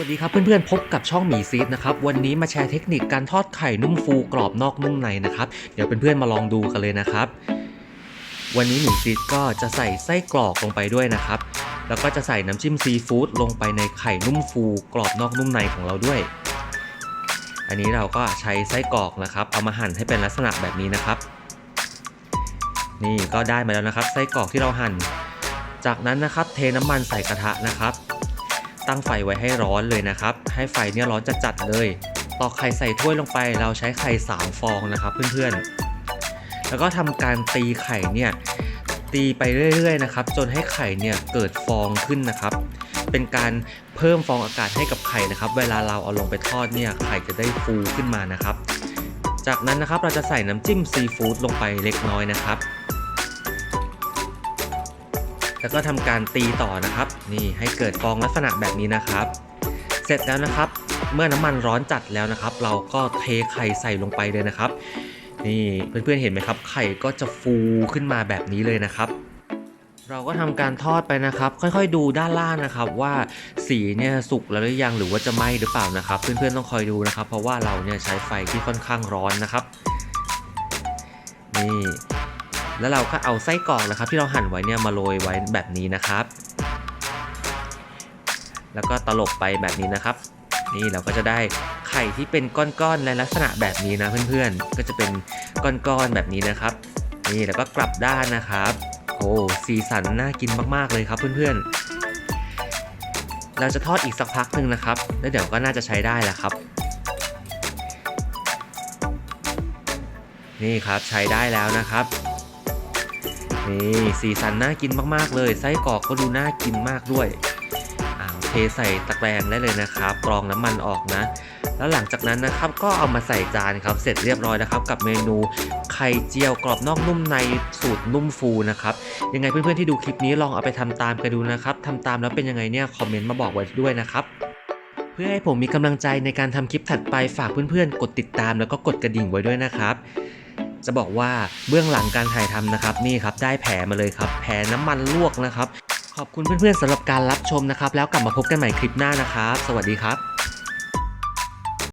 วัสดีครับเพื่อนๆพบกับช่องหมีซีดนะครับวันนี้มาแชร์เทคนิคการทอดไข่นุ่มฟูกรอบนอกนุ่มในนะครับเดี๋ยวเพื่อนๆมาลองดูกันเลยนะครับ วันนี้หมีซีดก็จะใส่ไส้กรอกลงไปด้วยนะครับ แล้วก็จะใส่น้ำจิ้มซีฟู้ดลงไปในไข่นุ่มฟูกรอบนอกนุ่มในของเราด้วย อันนี้เราก็ใช้ไส้กรอกนะครับ เอามาหั่นให้เป็นลักษณะแบบนี้นะครับ นี่ก็ได้มาแล้วนะครับ ไส้กรอกที่เราหั่น จากนั้นนะครับ เทน้ำมันใส่กระทะนะครับ ตั้งไฟไว้ให้ร้อนเลยนะครับ ให้ไฟเนี่ยร้อนจัดๆเลยตอกไข่ใส่ถ้วยลงไป เราใช้ไข่3ฟองนะครับเพื่อนๆ แล้วก็ทำการตีไข่เนี่ยตีไปเรื่อยๆนะครับจนให้ไข่เนี่ยเกิดฟองขึ้นนะครับ เป็นการเพิ่มฟองอากาศให้กับไข่นะครับ เวลาเราเอาลงไปทอดเนี่ยไข่จะได้ฟูขึ้นมานะครับ จากนั้นนะครับเราจะใส่น้ำจิ้มซีฟู้ดลงไปเล็กน้อยนะครับ แล้วก็ทำการตีต่อนะครับ นี่ให้เกิดฟองลักษณะแบบนี้นะครับ เสร็จแล้วนะครับ เมื่อน้ำมันร้อนจัดแล้วนะครับ เราก็เทไข่ใส่ลงไปเลยนะครับ นี่เพื่อนๆเห็นไหมครับ ไข่ก็จะฟูขึ้นมาแบบนี้เลยนะครับเราก็ทำการทอดไปนะครับ ค่อยๆดูด้านล่างนะครับ ว่าสีเนี่ยสุกแล้วหรือยังหรือว่าจะไหม้หรือเปล่านะครับ เพื่อนๆต้องคอยดูนะครับ เพราะว่าเราเนี่ยใช้ไฟที่ค่อนข้างร้อนนะครับ นี่ แล้วเราก็เอาไส้กรอกนะครับ ที่เราหั่นไว้เนี่ยมาโรยไว้แบบนี้นะครับ แล้วก็ตลบไปแบบนี้นะครับ นี่เราก็จะได้ไข่ที่เป็นก้อนๆในลักษณะแบบนี้นะเพื่อนๆ ก็จะเป็นก้อนๆแบบนี้นะครับ นี่แล้วก็กลับด้านนะครับโอ้สีสันน่ากินมากๆเลยครับเพื่อนๆ เราจะทอดอีกสักพักหนึ่งนะครับ แล้วเดี๋ยวก็น่าจะใช้ได้แล้วครับ นี่ครับใช้ได้แล้วนะครับ นี่สีสันน่ากินมากๆเลย ไส้กรอกก็ดูน่ากินมากด้วยอ้าเทใส่ตะแกรงได้เลยนะครับกรองน้ำมันออกนะ แล้วหลังจากนั้นนะครับก็เอามาใส่จานครับ เสร็จเรียบร้อยนะครับกับเมนูไข่เจียวกรอบนอกนุ่มในสูตรนุ่มฟูนะครับยังไงเพื่อนๆที่ดูคลิปนี้ลองเอาไปทำตามกันดูนะครับทำตามแล้วเป็นยังไงเนี่ยคอมเมนต์มาบอกไว้ด้วยนะครับเพื่อให้ผมมีกำลังใจในการทำคลิปถัดไปฝากเพื่อนๆ กดติดตามแล้วก็กดกระดิ่งไว้ด้วยนะครับ จะบอกว่าเบื้องหลังการถ่ายทำนะครับนี่ครับได้แผลมาเลยครับ แผลน้ำมันลวกนะครับ ขอบคุณเพื่อนๆสำหรับการรับชมนะครับ แล้วกลับมาพบกันใหม่คลิปหน้านะครับ สวัสดีครับ